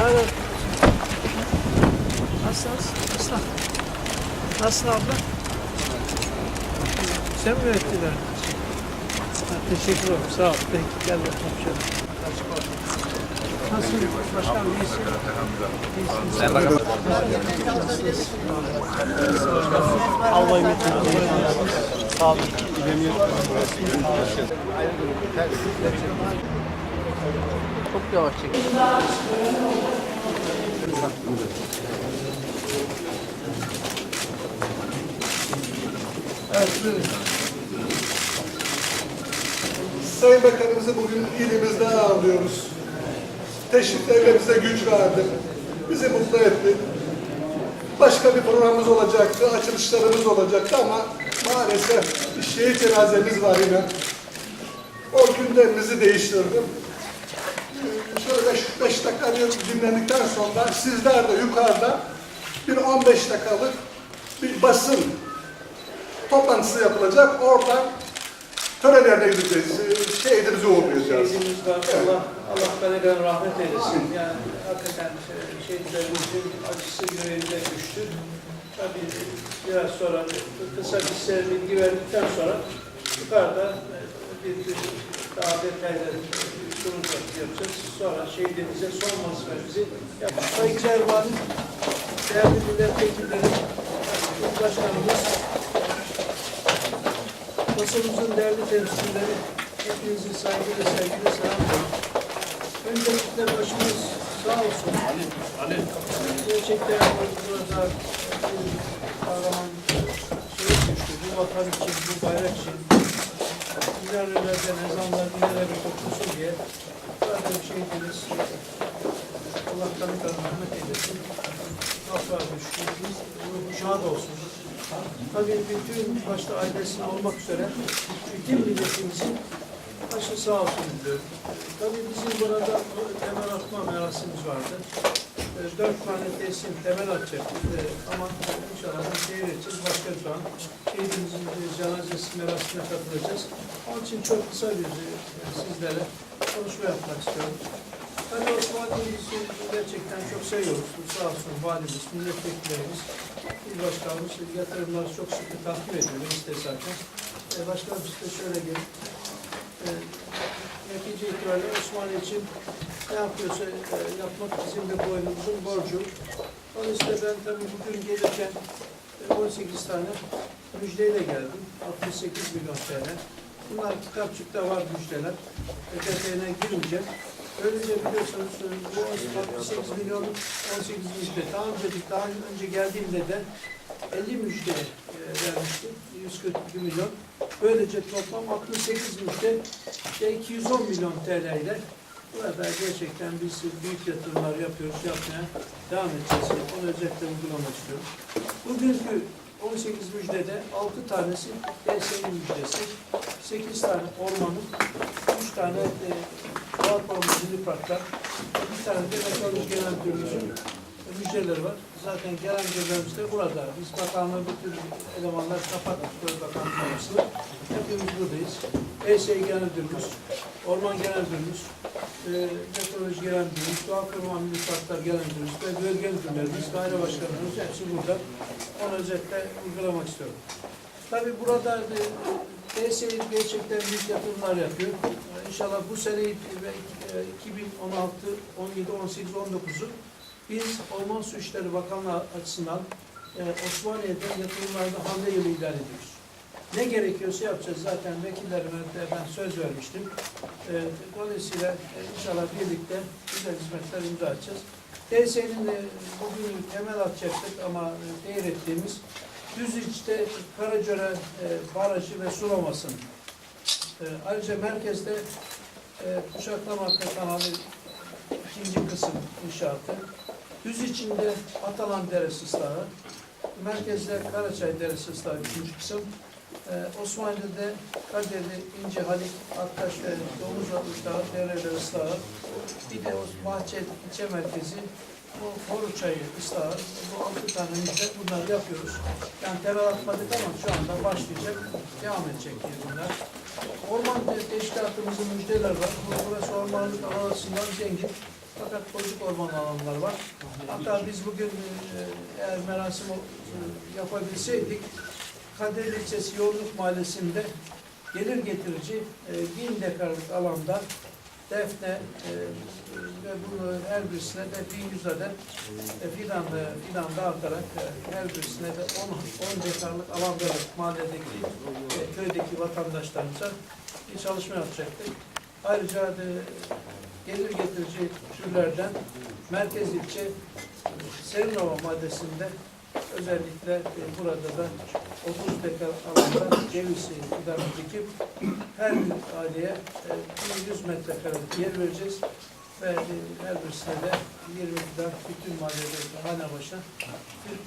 Evet. Nasılsınız? Nasıl? Nasılsın abla? Sen mi öğrettiler? Teşekkür ederim. Sağ ol. Peki gel bakalım şöyle. Nasılsın? Başkanım iyisin? İyisin. Albay Metin Sağ olun. Çok yavaş çekin. Evet. Sayın Bakanımızı bugün ilimizde ağırlıyoruz. Teşriflerle bize güç verdi. Bizi mutlu etti. Başka bir programımız olacaktı, açılışlarımız olacaktı ama maalesef şehit cenazemiz var yine. O gündemimizi değiştirdim. Ee, Şöyle 5 dakika bir dinlendikten sonra sizler de yukarıda bir 15 dakikalık bir basın toplantısı yapılacak. Oradan törenlerine gideceğiz. Ee, Şehidimizi uğurlayacağız. Şehidimiz var. Allah, Allah kaneden rahmet eylesin. Yani hakikaten e, şehitlerimizin acısı yüreğinde düştü. Tabii biraz sonra kısa bir size bilgi verdikten sonra yukarıda e, bir bir daha detaylı sunum yapacağız. Sonra şehidimize son vazifemizi yapacağız. Saygıdeğer Vali, değerli milletvekilleri, Cumhurbaşkanımız, Basınımızın değerli temsilcileri, hepinizi saygıyla sevgiyle selamlıyorum. Öncelikle başımız sağ olsun. Ali, Ali. Gerçekten burada kahraman şey düştü. Bu vatan için, bu bayrak için, ilerlerden ezanlar ileri kopulsun diye zaten şehidimiz Allah kanıklarına rahmet eylesin. Afra düştü. Ruhu şad olsun. Tabii bütün başta ailesine olmak üzere bütün milletimizin başı sağ olsun diliyorum. Tabii bizim burada temel atma merasimimiz vardı. E, Dört tane teslim temel atacaktık ama inşallah şehir edeceğiz. Başka bir an şehidimizin e, cenazesi merasimine katılacağız. Onun için çok kısa bir e, sizlere konuşma yapmak istiyorum. Tabii Osmanlı'yı gerçekten çok seviyoruz. Sağ olsun valimiz, milletvekillerimiz, il başkanımız yatırımları çok sıkı takip ediyor. Biz de zaten. E, başkanım size şöyle gelin. E, netice itibariyle Osmanlı için ne yapıyorsa e, yapmak bizim de boynumuzun borcu. Dolayısıyla ben tabii bugün gelirken e, 18 tane müjdeyle geldim. 68 milyon TL. Bunlar kitapçıkta var müjdeler. E, detayına girmeyeceğim. Böylece biliyorsunuz bu 68 milyon 18 müjde. Daha önce, daha önce geldiğimde de 50 müjde e, vermiştim. 142 milyon. Böylece toplam 68 müjde işte 210 milyon TL ile burada gerçekten biz büyük yatırımlar yapıyoruz, yapmaya devam edeceğiz. Onu özellikle vurgulamak istiyorum. Bugünkü 18 müjdede 6 tanesi DSİ müjdesi, 8 tane ormanın, 3 tane e, Koruma Milli Parklar, bir tane de Meteoroloji Genel Müdürlüğü'nün müjdeleri var. Zaten gelen müjdelerimiz de burada. Biz bakanlığı bütün elemanlar kapattık. Arasında. Hepimiz buradayız. ESE Genel Müdürümüz, Orman Genel Müdürümüz, e, Meteoroloji Genel Müdürümüz, Doğa Koruma Milli Parklar Genel Müdürümüz ve bölge müdürlerimiz, daire başkanlarımız hepsi burada. Onu özellikle vurgulamak istiyorum. Tabii burada e, DSİ gerçekten büyük yatırımlar yapıyor. İnşallah bu seneyi ve e, 2016, 17, 18, 19'u biz Orman Su İşleri Bakanlığı açısından e, Osmaniye'de yatırımlarda hamle yılı ilan ediyoruz. Ne gerekiyorsa yapacağız. Zaten vekillerime de ben söz vermiştim. E, dolayısıyla e, inşallah birlikte güzel hizmetler imza atacağız. DSE'nin e, bugün temel atacaktık ama e, değer ettiğimiz Düzüç'te Karacöre e, Barajı ve sulamasını. E, ayrıca merkezde e, Kuşaklama Kanalı ikinci kısım inşaatı. Düz içinde Atalan Deresi ıslahı, merkezde Karaçay Deresi ıslahı üçüncü kısım, ee, Osmanlı'da Kadirli, İnce Halik, Aktaş ve Domuz ıslahı, dereler ıslahı, bir de Bahçe ilçe merkezi bu boru çayı ıslahı, bu altı tane müjde bunları yapıyoruz. Yani terör atmadık ama şu anda başlayacak, devam edecek diye bunlar. Orman te- teşkilatımızın müjdeler var. Bu- Burası ormanlık alan zengin. Fakat bozuk orman alanlar var. Hatta biz bugün e, eğer merasim yapabilseydik Kadir ilçesi Yoğunluk Mahallesi'nde gelir getirici e, bin dekarlık alanda defne e, ve bunu her birisine de 1100 adet e, fidan, da- fidan dağıtarak e, her birisine de 10, 10 dekarlık alan vererek mahalledeki e, köydeki vatandaşlarımıza bir çalışma yapacaktık. Ayrıca da gelir getirici türlerden merkez ilçe Serinova maddesinde özellikle e, burada da 30 dekar alanda ceviz fidanı dikip her bir aileye e, 100 metrekarelik yer vereceğiz. Ve e, her birisine de 20 fidan bütün mahallede hane başına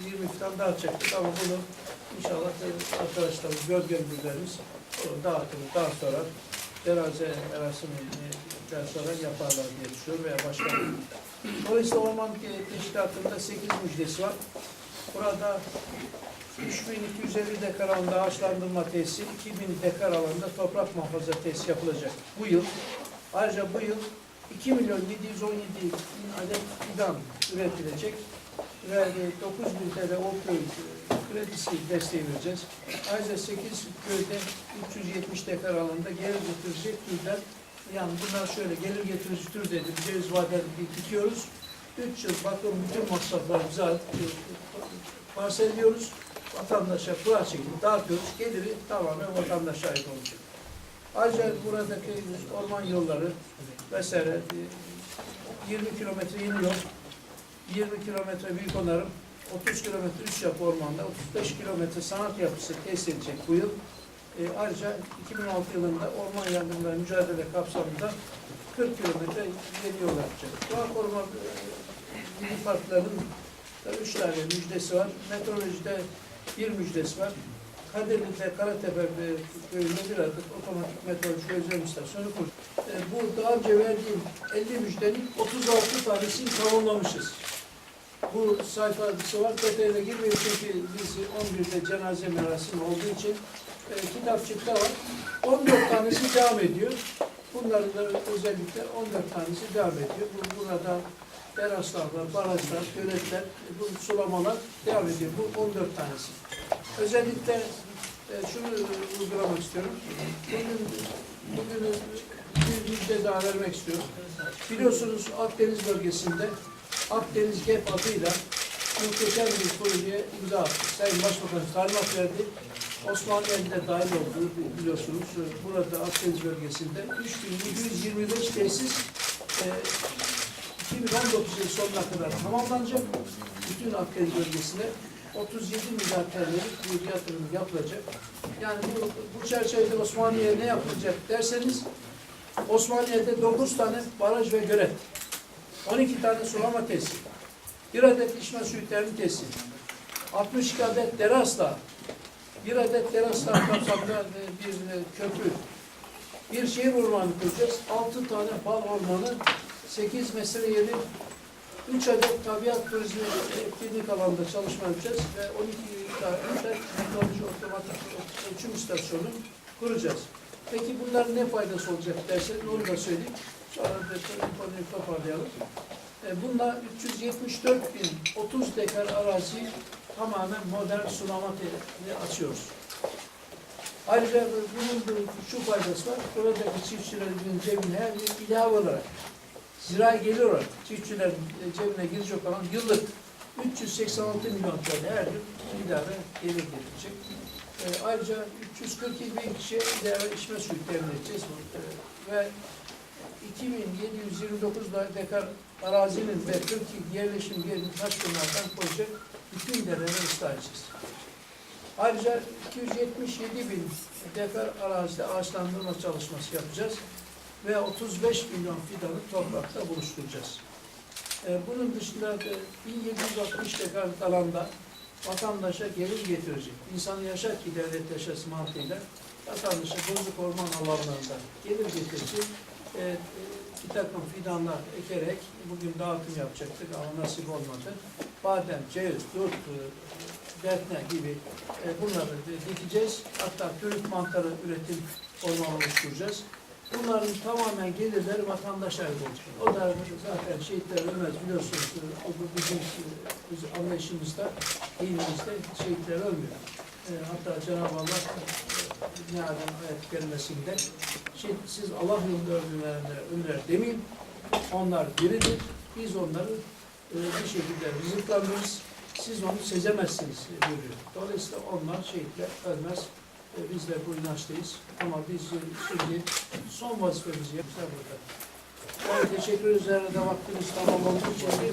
bir 20 fidan dağıtacaktık ama bunu inşallah e, arkadaşlarımız, gölge müdürlerimiz bunu dağıtımı daha sonra cenaze merasiminden sonra yaparlar diye düşünüyorum veya başka Dolayısıyla orman te- teşkilatında 8 müjdesi var. Burada 3250 dekar alanda ağaçlandırma tesisi, 2000 dekar alanda toprak muhafaza tesisi yapılacak bu yıl. Ayrıca bu yıl 2 milyon 717 bin adet fidan üretilecek ve e, 9 bin TL o köy e, kredisi desteği vereceğiz. Ayrıca 8 köyde 370 dekar alanda gelir getirecek türler yani bunlar şöyle gelir getirici tür dedim. Ceviz vadeli dikiyoruz. 3 yıl bakım bütün masraflarımızı alıp e, parselliyoruz. Vatandaşa kura çekip dağıtıyoruz. Geliri tamamen vatandaşa ait olacak. Ayrıca buradaki orman yolları vesaire e, 20 kilometre yeni yol, 20 kilometre büyük onarım, 30 kilometre üst yapı ormanda, 35 kilometre sanat yapısı tesis edecek bu yıl. E, ayrıca 2006 yılında orman yangınları mücadele kapsamında 40 kilometre yeni yol yapacak. Doğa koruma e, parklarının da üç tane müjdesi var. Meteorolojide bir müjdesi var. Kadirli'de Karatepe köyünde bir adet otomatik meteoroloji gözlem istasyonu kurdu. E, bu daha önce verdiğim 50 müjdenin 36 tanesini tamamlamışız. Bu sayfası var. Detayına girmeyin çünkü biz 11'de cenaze merasimi olduğu için e, kitapçıkta var. 14 tanesi devam ediyor. Bunların da özellikle 14 tanesi devam ediyor. Bu, burada teraslar, barajlar, göletler, bu sulamalar devam ediyor. Bu 14 tanesi. Özellikle e, şunu uygulamak istiyorum. Bugün, bugün bir müjde daha vermek istiyorum. Biliyorsunuz Akdeniz bölgesinde Akdeniz GEP adıyla muhteşem bir projeye imza attı. Sayın Başbakan talimat verdi. Osmaniye'nin de dahil olduğu biliyorsunuz. Burada Akdeniz bölgesinde 3725 tesis e, 2019 yılı sonuna kadar tamamlanacak. Bütün Akdeniz bölgesine 37 milyar TL'lik bir yatırım yapılacak. Yani bu, bu çerçevede Osmaniye'ye ne yapılacak derseniz Osmaniye'de 9 tane baraj ve gölet, 12 tane sulama tesisi, bir adet içme suyu temin tesisi, 62 adet terasla, bir adet terasla kapsamında e, bir e, köprü, bir şehir ormanı kuracağız, 6 tane bal ormanı, 8 mesire yeri, 3 adet tabiat turizmi etkinlik alanında çalışma yapacağız ve 12 tane üç adet meteoroloji otomatik ölçüm istasyonu kuracağız. Peki bunların ne faydası olacak derseniz onu da söyleyeyim. Sonra da konuyu toparlayalım. E, Bununla 374 bin 30 dekar arazi tamamen modern sulama tesisini açıyoruz. Ayrıca bunun şu faydası var. Buradaki çiftçilerin cebine her bir ilave olarak zirai gelir olarak çiftçilerin cebine girecek olan yıllık 386 milyon TL her yıl ilave gelir getirecek. E, ayrıca 342 bin kişiye ilave içme suyu temin edeceğiz. E, ve 2729 da dekar arazinin ve 42 yerleşim yerinin taşkınlardan koyacak bütün dereleri ıslah edeceğiz. Ayrıca 277 bin dekar arazide ağaçlandırma çalışması yapacağız ve 35 milyon fidanı toprakta buluşturacağız. Ee, bunun dışında da 1760 dekar alanda vatandaşa gelir getirecek. İnsanı yaşar ki devlet yaşasın mantığıyla vatandaşa bozuk orman alanlarında gelir getirecek. Ee, e, bir takım fidanlar ekerek bugün dağıtım yapacaktık ama nasip olmadı. Badem, ceviz, dut, e, defne gibi e, bunları dikeceğiz. Hatta türlük mantarı üretim ormanı oluşturacağız. Bunların tamamen gelirleri vatandaşa olacak. O da zaten şehitler ölmez biliyorsunuz. O bizim e, biz anlayışımızda, dinimizde şehitler ölmüyor. E, hatta Cenab-ı Allah e, Meal'in ayet kelimesinde şey, siz Allah yolunda öldürenlere ölüler demeyin. Onlar diridir. Biz onları e, bir şekilde rızıklanırız. Siz onu sezemezsiniz buyuruyor. Dolayısıyla onlar şehitler ölmez. E, biz de bu inançtayız. Ama biz şimdi son vazifemizi yapacağız burada. Evet, teşekkür ederiz. Herhalde vaktimiz tamam olduğu için mi?